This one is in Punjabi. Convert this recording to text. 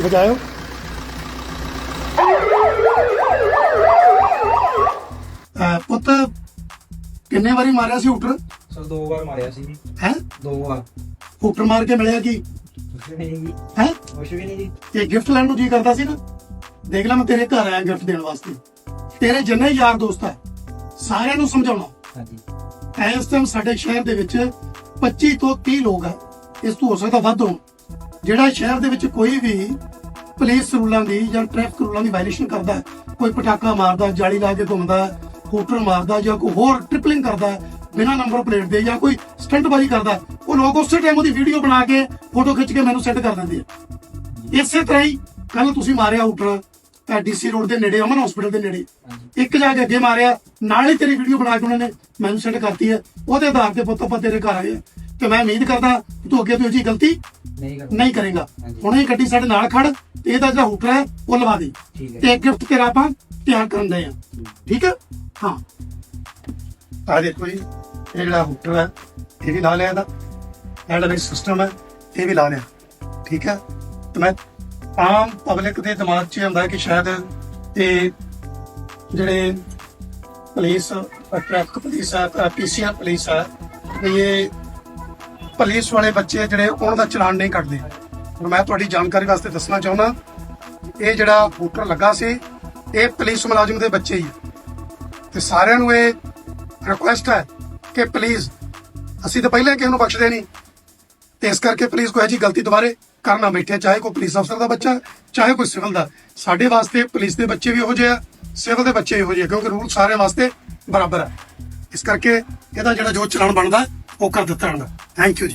ਵਜਾਇਓ। ਪੁੱਤ ਕਿੰਨੇ ਵਾਰੀ ਮਾਰਿਆ ਸੀ ਹੂਟਰ? ਸਰ ਦੋ ਵਾਰ ਮਾਰਿਆ ਸੀ ਜੀ। ਹੈ? ਦੋ ਵਾਰ। ਹੂਟਰ ਮਾਰ ਕੇ ਮਿਲਿਆ ਕੀ? ਕੁਛ ਵੀ ਨਹੀਂ ਜੀ। ਹੈ? ਕੁਛ ਵੀ ਨਹੀਂ ਜੀ। ਇਹ ਗਿਫਟ ਲੈਣ ਨੂੰ ਜੀ ਕਰਦਾ ਸੀ ਨਾ? ਦੇਖ ਲੈ ਮੈਂ ਤੇਰੇ ਘਰ ਆਇਆ ਗਿਫਟ ਦੇਣ ਵਾਸਤੇ। ਤੇਰੇ ਜਿੰਨੇ ਯਾਰ ਦੋਸਤ ਹੈ ਸਾਰਿਆਂ ਨੂੰ ਸਮਝਾਉਣਾ। ਹਾਂਜੀ। ਇਸ ਟਾਈਮ ਸਾਡੇ ਸ਼ਹਿਰ ਦੇ ਵਿੱਚ 25 ਤੋਂ 30 ਲੋਕ ਹੈ ਇਸ ਤੋਂ ਹੋ ਸਕਦਾ ਵੱਧ ਹੋਣ। ਜਿਹੜਾ ਸ਼ਹਿਰ ਦੇ ਵਿੱਚ ਕੋਈ ਵੀ ਪੁਲਿਸ ਰੂਲਾਂ ਦੀ ਜਾਂ ਟ੍ਰੈਫਿਕ ਰੂਲਾਂ ਦੀ ਵਾਇਲੇਸ਼ਨ ਕਰਦਾ ਕੋਈ ਪਟਾਕਾ ਮਾਰਦਾ ਜਾਲੀ ਲਾ ਕੇ ਘੁੰਮਦਾ ਹੂਟਰ ਮਾਰਦਾ ਜਾਂ ਕੋਈ ਹੋਰ ਟ੍ਰਿਪਲਿੰਗ ਕਰਦਾ ਬਿਨਾਂ ਨੰਬਰ ਪਲੇਟ ਦੇ ਜਾਂ ਕੋਈ ਸਟੰਟਬਾਜ਼ੀ ਕਰਦਾ ਉਹ ਲੋਕ ਉਸੇ ਟਾਈਮ ਉਹਦੀ ਵੀਡੀਓ ਬਣਾ ਕੇ ਫੋਟੋ ਖਿੱਚ ਕੇ ਮੈਨੂੰ ਸੈਂਡ ਕਰ ਦਿੰਦੇ ਆ। ਇਸੇ ਤਰ੍ਹਾਂ ਹੀ ਕੱਲ ਤੁਸੀਂ ਮਾਰਿਆ ਹੂਟਰ ਡੀਸੀ ਰੋਡ ਦੇ ਨੇੜੇ ਅਮਨ ਹਸਪੀਟਲ ਦੇ ਨੇੜੇ। ਇੱਕ ਜਾ ਕੇ ਅੱਗੇ ਮਾਰਿਆ ਨਾਲ ਹੀ ਤੇਰੀ ਵੀਡੀਓ ਬਣਾ ਕੇ ਉਹਨਾਂ ਨੇ ਮੈਨੂੰ ਸੈਂਡ ਕਰਤੀ ਹੈ ਉਹਦੇ ਆਧਾਰ ਤੇ ਪੁੱਤ ਆਪਾਂ ਤੇਰੇ ਘਰ ਆਏ ਤੇ ਮੈਂ ਉਮੀਦ ਕਰਦਾ ਤੂੰ ਅੱਗੇ ਤੋਂ ਇਹ ਜੀ ਗਲਤੀ ਨਹੀਂ ਕਰ ਨਹੀਂ ਕਰੇਗਾ। ਹਾਂਜੀ। ਹੁਣੇ ਹੀ ਗੱਡੀ ਸਾਡੇ ਨਾਲ ਖੜ ਤੇ ਇਹਦਾ ਜਿਹੜਾ ਹੂਟਰ ਹੈ ਉਹ ਲਵਾ ਦੇ। ਠੀਕ ਹੈ। ਤੇ ਗਿਫਟ ਤੇਰਾ ਆਪਾਂ ਤਿਆਰ ਕਰਨ ਦੇ ਆ। ਠੀਕ ਹੈ? ਹਾਂ। ਆ ਦੇਖੋ ਜੀ ਇਹ ਜਿਹੜਾ ਹੂਟਰ ਹੈ ਇਹ ਵੀ ਲਾ ਲਿਆ ਇਹਦਾ। ਇਹ ਜਿਹੜਾ ਸਿਸਟਮ ਹੈ ਇਹ ਵੀ ਲਾ ਲਿਆ। ਠੀਕ ਹੈ? ਤੇ ਮੈਂ ਆਮ ਪਬਲਿਕ ਦੇ ਦਿਮਾਗ 'ਚ ਇਹ ਹੁੰਦਾ ਕਿ ਸ਼ਾਇਦ ਇਹ ਜਿਹੜੇ ਪੁਲਿਸ ਟ੍ਰੈਫਿਕ ਪੁਲਿਸ ਹੈ ਪੀਸੀਆਰ ਪੁਲਿਸ ਵੀ ਇਹ ਪੁਲਿਸ ਵਾਲੇ ਬੱਚੇ ਜਿਹੜੇ ਉਹਨਾਂ ਦਾ ਚਲਾਨ ਨਹੀਂ ਕੱਟਦੇ। ਹੁਣ ਮੈਂ ਤੁਹਾਡੀ ਜਾਣਕਾਰੀ ਵਾਸਤੇ ਦੱਸਣਾ ਚਾਹੁੰਦਾ ਇਹ ਜਿਹੜਾ ਹੂਟਰ ਲੱਗਾ ਸੀ ਇਹ ਪੁਲਿਸ ਮੁਲਾਜ਼ਮ ਦੇ ਬੱਚੇ ਹੀ ਤੇ ਸਾਰਿਆਂ ਨੂੰ ਇਹ ਰਿਕੁਐਸਟ ਹੈ ਕਿ ਪਲੀਜ਼ ਅਸੀਂ ਤਾਂ ਪਹਿਲਾਂ ਕਿਸੇ ਨੂੰ ਬਖਸ਼ਦੇ ਨਹੀਂ। ਤੇ ਇਸ ਕਰਕੇ ਪਲੀਜ਼ ਕੋਈ ਐਜੀ ਗਲਤੀ ਦੁਬਾਰੇ ਕਰਨਾ ਬੈਠੇ ਚਾਹੇ ਕੋਈ ਪੁਲਿਸ ਅਫਸਰ ਦਾ ਬੱਚਾ ਚਾਹੇ ਕੋਈ ਸਿਵਲ ਦਾ। ਸਾਡੇ ਵਾਸਤੇ ਪੁਲਿਸ ਦੇ ਬੱਚੇ ਵੀ ਇਹੋ ਜਿਹੇ ਆ ਸਿਵਲ ਦੇ ਬੱਚੇ ਵੀ ਇਹੋ ਜਿਹੇ ਆ, ਕਿਉਂਕਿ ਰੂਲ ਸਾਰਿਆਂ ਵਾਸਤੇ ਬਰਾਬਰ ਹੈ ਇਸ ਕਰਕੇ ਇਹਦਾ ਜਿਹੜਾ ਜੋ ਚਲਾਨ ਬਣਦਾ ਉਹ ਕਰ ਦਿੱਤਾ ਜਾਂਦਾ। Thank you